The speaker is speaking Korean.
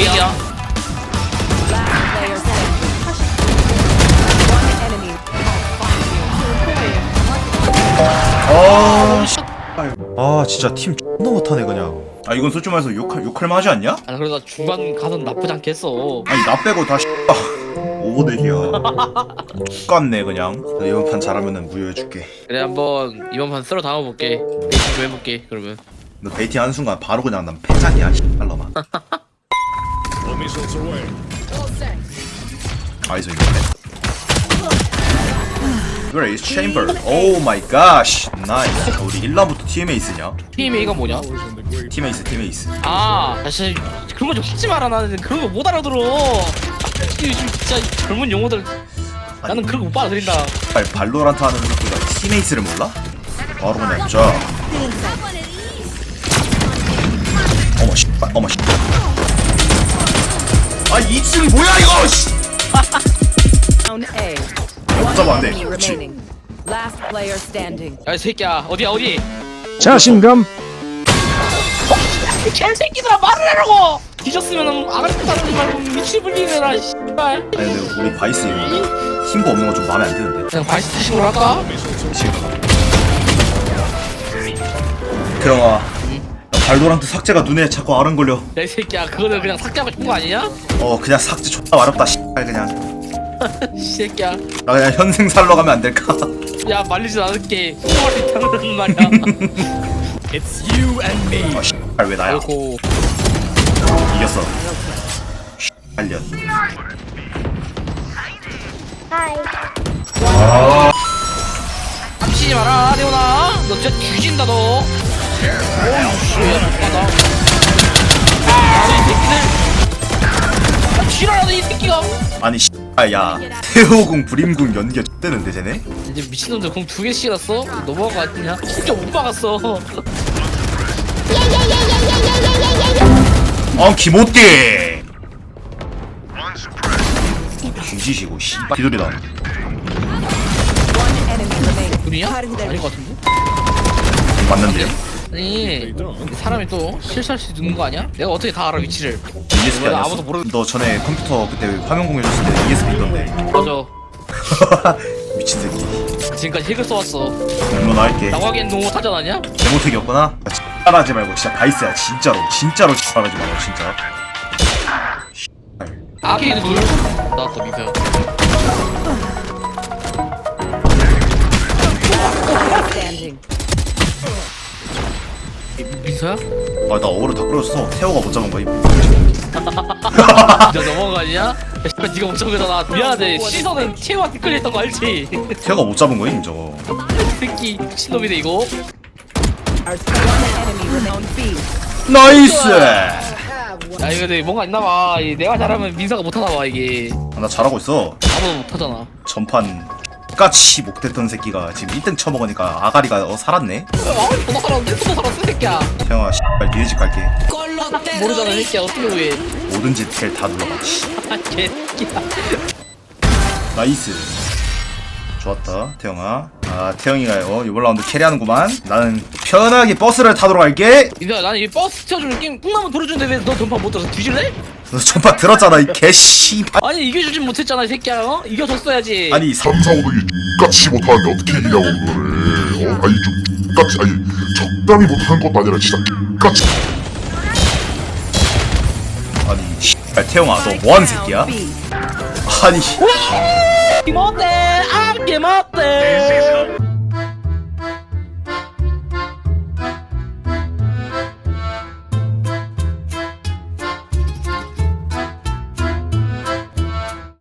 메인이야. Player standing. One enemy. 아, 씨. 아 진짜 팀 X나 못하네 그냥. 아 이건 솔직히 말해서 욕할, 욕할 맛이 아니야? 아 그래도 나 중반 가선 나쁘지 않겠어. 아니 나 빼고 다 X다 오버덱이야. X같네 그냥. 나 이번 판 잘하면은 무효해줄게. 그래 한번 이번 판 쓸어 담아볼게. 베이팅 좀 해볼게 그러면. 너 베이팅 하는 순간 바로 그냥 난 패작이야 X발놈아 아이소 이거 그래 이 체인버 오 마이 갓 나이스 우리 1라부터 TMA스냐? TMA가 뭐냐? 팀에이스 팀에이스. 아 사실 그런 거 좀 하지 마라 나는. 그런 거 못 알아들어. 요즘 진짜 젊은 용어들 나는 그런 거 못 알아들인다. 발 발로란트 하는 새끼가 팀에이스를 몰라? 바로 그냥 자 어머 씨 어머 씨 아, 2층 뭐야 이거 씨. Down A. 못 잡아 안 돼 Enemy 그렇지 remaining. Last player standing. 야이 새끼야 어디야 어디 자신감 개새끼들아 말을 하라고 뒤졌으면 아가리 따르지 말고 미치불리느라 씨발 아니 근데 우리 바이스 이거 팀보 없는 거 좀 마음에 안 드는데 그냥 바이스 타식으로 할까? 태영아 발로란트 삭제가 눈에 자꾸 아른걸려. 야이 새끼야 그거는 그냥 삭제하고 싶은 거 아니냐? 어 그냥 삭제 존나 어렵다 씨발 그냥. 이 새끼야. 나 그냥 현생살로 가면 안 될까? 야 말리지 않을게. 수 있다는 말이야. 아 씨발 왜 나야? 아이고. 이겼어. 씨발년 치지 마라 레오나. 너 진짜 뒤진다 너 씨야 이 새끼가 아니 씨발 야 태호궁 불임궁 연계 X대는데 쟤네? 이제 미친놈들 공 두 개씩 났어? 넘어간 거 같냐? 진짜 못 박았어 어 기모띠 뒤지시고 씨발 enemy remaining. 둘이야? 아닌 거 같은데? 맞는데요? 아니 사람이 또 실수할 수 있는 거 아니야? 내가 어떻게 다 알아 위치를? ESP 뭐야, 아니었어? 아무도 모르- 너 전에 컴퓨터 그때 화면 공유해줬을 때 ESP 있던데. 맞아. 미친 새끼. 지금까지 핵을 써왔어. 얼마나 할게. 라고 하기엔 너무 타전 아니야? 개모택이었구나? 하지 말고 진짜 바이스야 진짜로 진짜로 하지 말고 진짜 아케이드 둘. 나왔다 미세요 미서야? 아나 어그로 다 끌었어. 태호가 못 잡은 거임. 진짜 넘어간 거 아니냐? 야, 씨발 니가 못 거잖아. 미안하대. 시선은 채우한테 끌렸던 거 알지? 태호가 못 잡은 거임 저거. 이 새끼 미친놈이네 이거. 나이스! 야 이거 근데 뭔가 있나봐. 내가 잘하면 민사가 못하나봐 이게. 아, 나 잘하고 있어. 아무도 못하잖아. 전판 까치 못했던 새끼가 지금 1등 쳐먹으니까 아가리가 어 살았네. 아무리 더 살았는데 또 살았어 이 새끼야. 태영아 씨발 니네 집 갈게. 모르잖아 이 새끼야. 어떻게 왜 뭐든지 텔 다 눌러봐 씨. 아, 개새끼야. 나이스. 좋았다 태영아. 아 태영이가 어 이번 라운드 캐리하는구만. 나는 편하게 버스를 타도록 할게. 민서야 나는 이 버스 게임 콩나물 돌려주는데 왜 너 전파 못 들어서 뒤질래? 너 전파 들었잖아 이 개씨발 아니 이겨주진 못했잖아 이 새끼야 어? 이겨줬어야지. 아니 사... 삼사오등이 X같이 못하는데 어떻게 이기냐고 그거를. 어? 아니 좀 X같이 아니 적당히 못하는 것도 아니라 진짜 X같이. 아니 씨발 태영아 너 뭐하는 새끼야? 아니 김어때 아 김어때